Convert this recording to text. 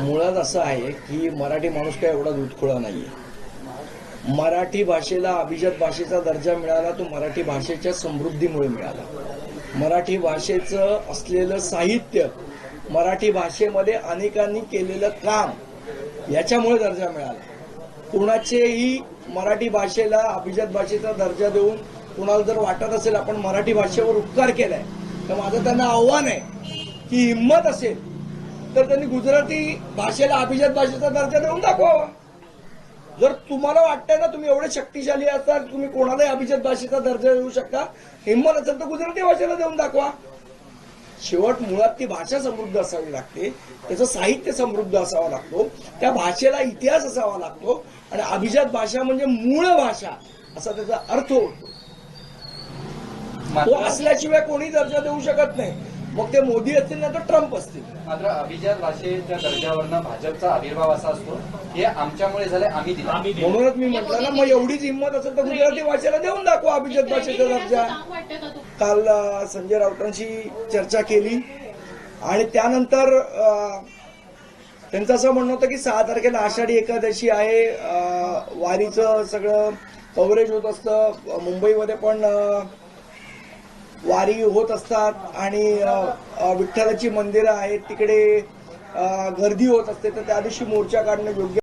मुळात असं आहे की मराठी माणूस काय एवढा नाही नाहीये. मराठी भाषेला अभिजात भाषेचा दर्जा मिळाला तो मराठी भाषेच्या समृद्धीमुळे मिळाला. मराठी भाषेचं असलेलं साहित्य मराठी भाषेमध्ये अनेकांनी केलेलं काम याच्यामुळे दर्जा मिळाला. कुणाचेही मराठी भाषेला अभिजात भाषेचा दर्जा देऊन कुणाला जर वाटत असेल आपण मराठी भाषेवर उपकार केलाय तर माझं त्यांना आव्हान आहे की हिंमत असेल तर त्यांनी गुजराती भाषेला अभिजात भाषेचा दर्जा देऊन दाखवावा. जर तुम्हाला वाटतंय ना तुम्ही एवढे शक्तिशाली असाल तुम्ही कोणालाही अभिजात भाषेचा दर्जा देऊ शकता हिंमत असेल तर गुजराती भाषेला देऊन दाखवा. शेवट मुळात ती भाषा समृद्ध असावी लागते त्याचं साहित्य समृद्ध असावा लागतो त्या भाषेला इतिहास असावा लागतो आणि अभिजात भाषा म्हणजे मूळ भाषा असा त्याचा अर्थ होतो. तो असल्याशिवाय कोणी दर्जा देऊ शकत नाही. मग ते मोदी असतील ना तर ट्रम्प असतील. मात्र अभिजात भाषेच्या दर्जावरनं भाजपचा आविर्भाव असा असतो हे आमच्यामुळे झाले आम्ही दिला. म्हणूनच मी म्हटलं ना मग एवढीच हिंमत असेल तर गुजराती भाषेला देऊन दाखवा अभिजात भाषेचा दर्जा. काल संजय राऊतांशी चर्चा केली आणि त्यानंतर त्यांचं असं म्हणणं होतं की सहा तारखेला आषाढी एकादशी आहे. वारीचं सगळं कव्हरेज होत असतं. मुंबईमध्ये पण वारी होत असतात आणि विठ्ठलाची मंदिरं आहेत तिकडे गर्दी होत असते तर त्या दिवशी मोर्चा काढणं योग्य